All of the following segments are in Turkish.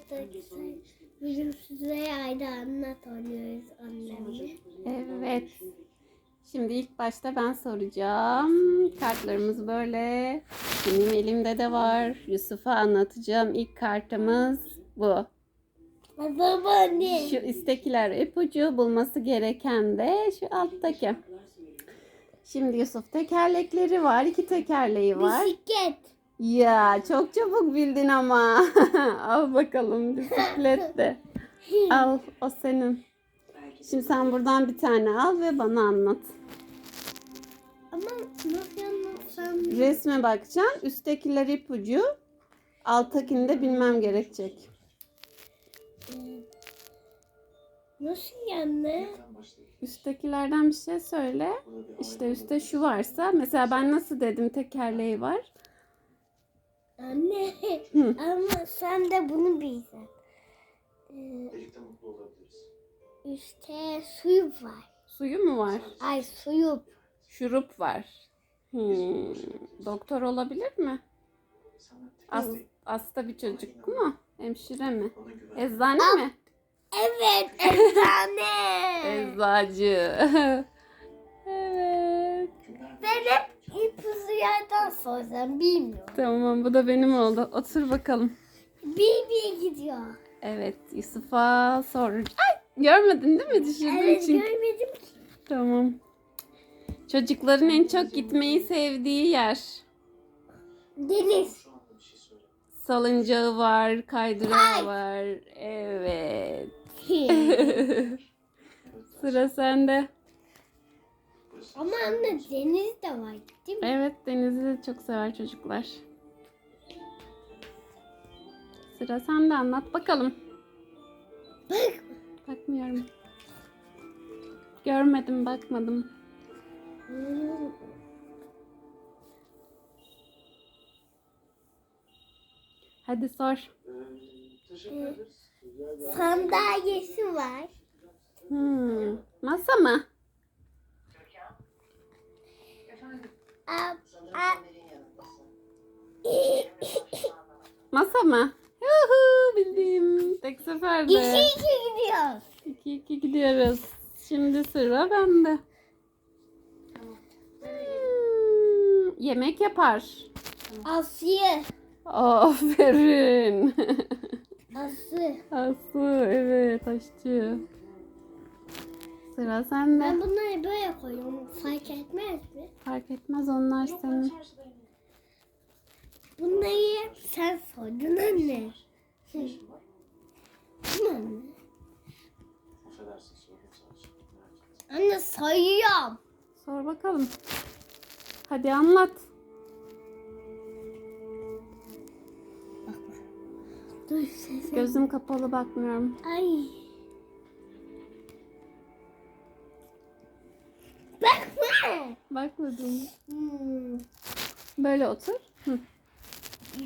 arkadaşlar. Bizim size yayda anlat oynuyoruz annemle. Evet. Şimdi ilk başta ben soracağım. Kartlarımız böyle. Benim elimde de var. Yusuf'a anlatacağım. İlk kartımız bu. Babaanne. Şu üsttekiler ipucu bulması gereken de şu alttaki. Şimdi Yusuf tekerlekleri var. iki tekerleği var. Bisiklet. Ya çok çabuk bildin ama. Al bakalım bisiklet de. Al o senin. Şimdi sen buradan bir tane al ve bana anlat. Ama nasıl anlatsam? Resme bakacaksın. Üsttekiler ipucu. Alttakini de bilmem gerekecek. Nasıl yani? Üsttekilerden bir şey söyle. İşte üstte şu varsa. Mesela ben nasıl dedim tekerleği var. Anne. Hı. Ama sen de bunu bilsen. Ee, Birlikte mutlu olabiliriz. üstte suyu var. Suyu mu var? Ay suyu. Şurup var. Hmm. Doktor olabilir mi? Sana As, hasta bir çocuk mu? Hemşire mi? bana güven. Eczane mi? Evet eczane. Eczacı. yerden sorsam bilmiyorum. Tamam bu da benim oldu. Otur bakalım. Bir bir gidiyor. Evet Yusuf'a sor. Ay görmedin değil mi? Düşürdüğüm Evet için. görmedim ki. Tamam. Çocukların en çok gitmeyi sevdiği yer. Deniz. Salıncağı var, kaydırağı var. Evet. Sıra sende. Ama anne deniz de var değil mi? Evet denizi de çok sever çocuklar. Sıra sende anlat bakalım. Bak. Bakmıyorum. Görmedim bakmadım. Hmm. Hadi sor. Ee. Sandalyesi var. Hmm. Masa mı? Aa, aa, Masa mı? Yuhu bildim. Tek seferde. İki iki gidiyoruz. 2 2 gidiyoruz. Şimdi sıra bende. Hmm, yemek yapar. Asya. Aferin. Aslı. Aslı evet aşçı. Sıra sende. Ben bunları böyle koyuyorum. Fark etmez mi? Fark etmez onlar senin. Bunları sen sordun anne. Hı. Değil mi anne? Sayıyorum. Sor bakalım. Hadi anlat. Dur ses. Gözüm kapalı bakmıyorum. Ay. Bakmadım. Hmm. Böyle otur. Hı.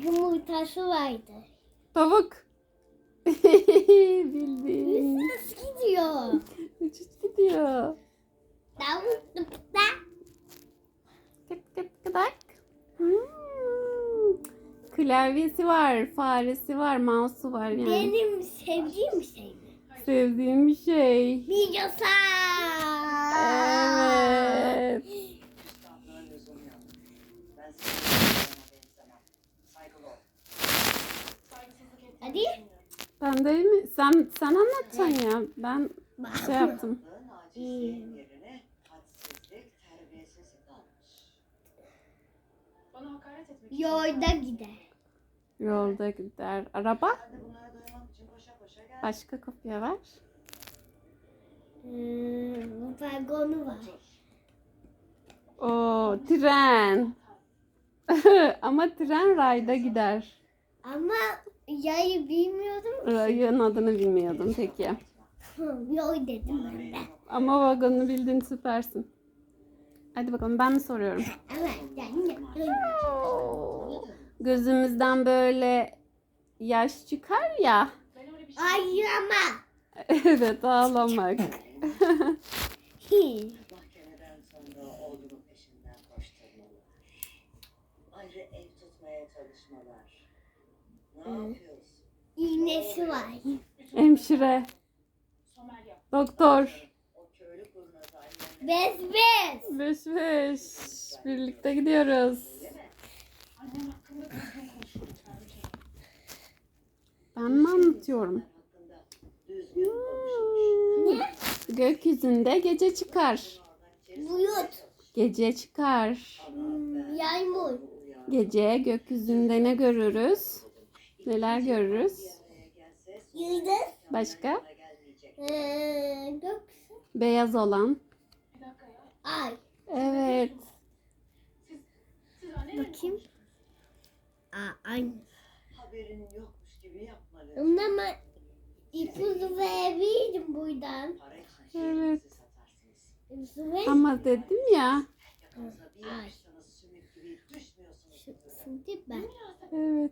Yumurtası vardı. Tavuk. Bildin. Nasıl gidiyor? Uçuş gidiyor. Tavuk da. Kıt kıt kıdak. Hmm. Klavyesi var, faresi var, mouse'u var yani. Benim sevdiğim şey mi? Sevdiğim bir şey. Bilgisayar. Evet. Üstadlar lüzum yok. Ben senin benzemem. Saygılı ol. Hadi. Ben değil mi? Sen sen anlatacaksın ya. Ben şey yaptım. Terbiyesizlik almış. Yolda gider. Yolda gider. Araba. Başka kopya ver. Hmm, vagonu var. Oo, tren. Ama tren rayda gider. Ama yayı bilmiyordum. Rayın adını bilmiyordum peki. Hı, Yol dedim ben de. Ama vagonunu bildin süpersin. Hadi bakalım ben mi soruyorum? Evet. Yani, Gözümüzden böyle yaş çıkar ya. Ay ama. evet ağlamak. Ayrı ev tutmaya çalışmalar. Ne yapıyorsun? İğne Besi var. Hemşire. Doktor. Bez bez. Beş beş. Birlikte gidiyoruz. Ben mi anlatıyorum? konuşmuş. Gökyüzünde gece çıkar. Bulut. Gece çıkar. Hmm, Yağmur. Gece gökyüzünde ne görürüz? Neler görürüz? Yıldız. Başka? Ee. Beyaz olan. Ay. Evet. Bakayım. Aa, aynı. Haberin yokmuş gibi yapma. Ama ipucu verebilirim buradan. Evet. Ama dedim ya. Ay. Şimdi ben. Evet.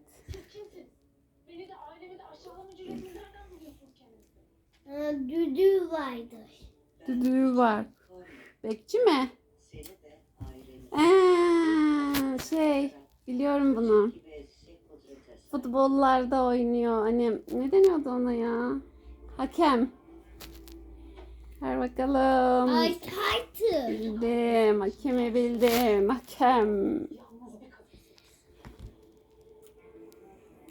Beni de ailemi de aşağılama cüretini nereden buluyorsun kendisi? Ee, düdüğü vardır. Düdüğü var. Bekçi mi? Seni de aileni Ee, şey biliyorum bunu. Futbollarda oynuyor. Hani ne deniyordu ona ya? Hakem. Ver bakalım. Ay. Bildim. Hakemi bildim. Hakem. Yalnız bir kadınsın.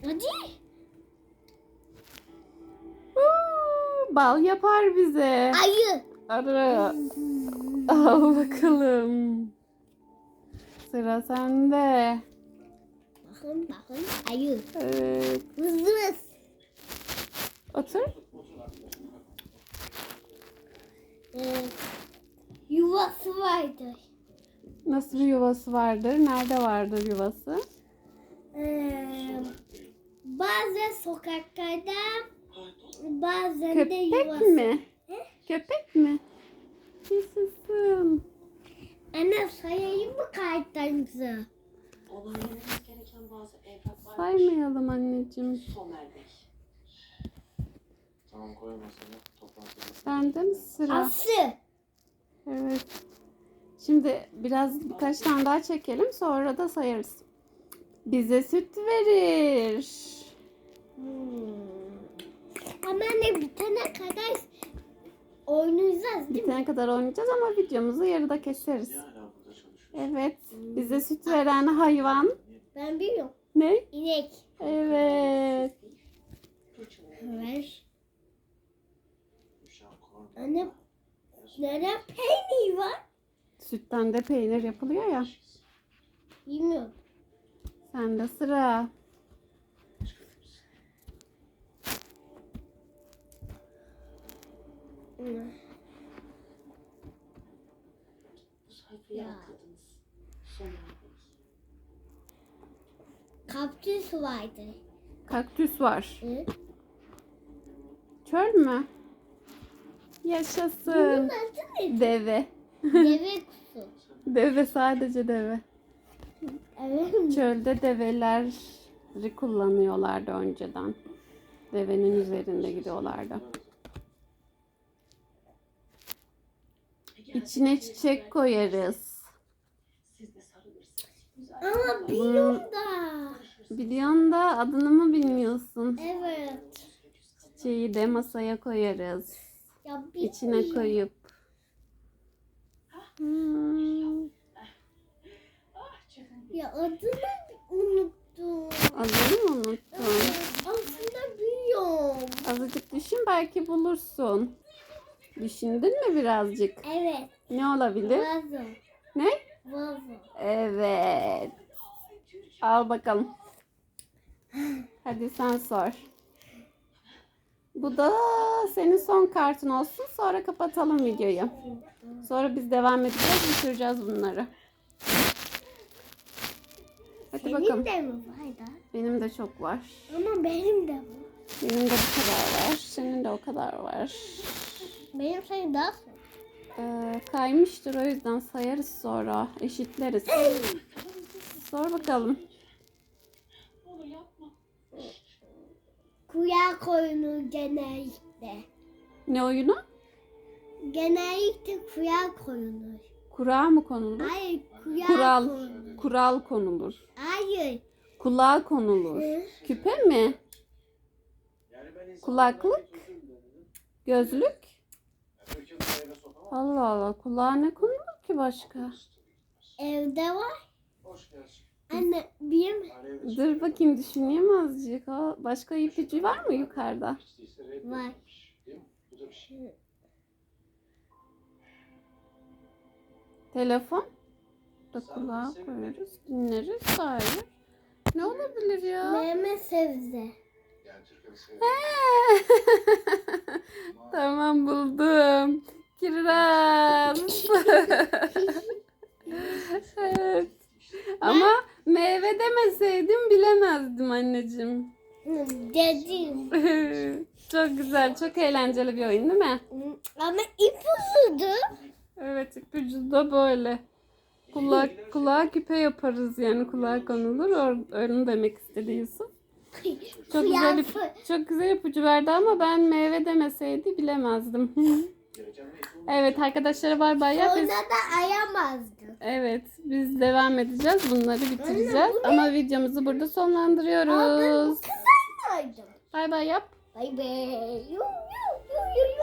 Hadi. Bal yapar bize. Ayı. Arı. Al bakalım. Sıra sende. Bakın bakın ayı. Evet. Hızlı. Otur. Ee, yuvası vardır. Nasıl bir yuvası vardır? Nerede vardır yuvası? Ee, bazen sokaklarda bazen de Köpek yuvası. mi? Köpek mi? Yaşasın. Anne sayayım mı kartlarınızı? Onaylamamız gereken bazı evrak var. Saymayalım anneciğim. Somer Bey. Tamam koy masaya. Toplantıda. Bende mi sıra? Ası. Evet. Şimdi biraz birkaç tane daha çekelim sonra da sayarız. Bize süt verir. Hmm. Ama anne bitene kadar oynayacağız değil mi? Bitene kadar oynayacağız ama videomuzu yarıda keseriz. Evet. Bize süt veren hayvan Ben biliyorum. ne? İnek. Evet. Ver. Anne neden peynir var? Sütten de peynir yapılıyor ya. Bilmiyorum. Sende sıra. Sayfayı atladınız. Kaktüs vardı. Kaktüs var. Hı? Çöl mü? Bunun Yaşasın. adı ne? Deve. Deve kusu. Deve sadece deve. Evet. Çölde develeri kullanıyorlardı önceden. Devenin üzerinde gidiyorlardı. İçine çiçek koyarız. Ama biliyorum da. Biliyorsun da adını mı bilmiyorsun? Evet. Çiçeği de masaya koyarız. Ya İçine bilmiyorum. koyup. Hmm. Ya adını unuttum. adını mı unuttun? Evet, aslında biliyorum. Azıcık düşün belki bulursun. Düşündün mü birazcık? Evet. Ne olabilir? Vazo. Ne? Vazo. Evet. Al bakalım. Hadi sen sor. Bu da senin son kartın olsun. Sonra kapatalım videoyu. Sonra biz devam edeceğiz. Bitireceğiz bunları. Hadi Senin bakalım. de mi var da? Benim de çok var. Ama benim de var. Benim de bu kadar var. Senin de o kadar var. Benim sayım daha çok. Ee, kaymıştır o yüzden sayarız sonra. Eşitleriz. Sor bakalım. Onu yapma. Kuya koyunu genellikle. Ne oyunu? Genellikle kuya koyunu. Kura mı konulur? Hayır kuya Kural. koyunu. Kural konulur. Hayır. Kulağa konulur. Hı. Küpe mi? Kulaklık, gözlük. Allah Allah kulağa ne konulur ki başka? Evde var. Hoş geldin. Anne benim Dur bakayım düşüneyim azıcık. Aa, Başka ipucu var mı yukarıda? Var. şey. Telefon. Da kulağa koyarız, dinleriz, hayır. Ne olabilir ya? meme sebze. Seviyorum. tamam buldum. Kiraz. evet. Ama meyve demeseydim bilemezdim anneciğim. Dedim. çok güzel, çok eğlenceli bir oyun değil mi? Ama ipucudu. Evet, ipucu da böyle. Kulak, kulağa küpe yaparız yani kulağa konulur. Onu demek istedi Yusuf. Çok güzel, çok güzel ipucu verdi ama ben meyve demeseydi bilemezdim. Evet arkadaşlara bay bay yap. Sonra Biz- da ayamazdı. Evet biz devam edeceğiz. Bunları bitireceğiz. Ama videomuzu burada sonlandırıyoruz. Bay bay yap. Bay bay. Yu, yu.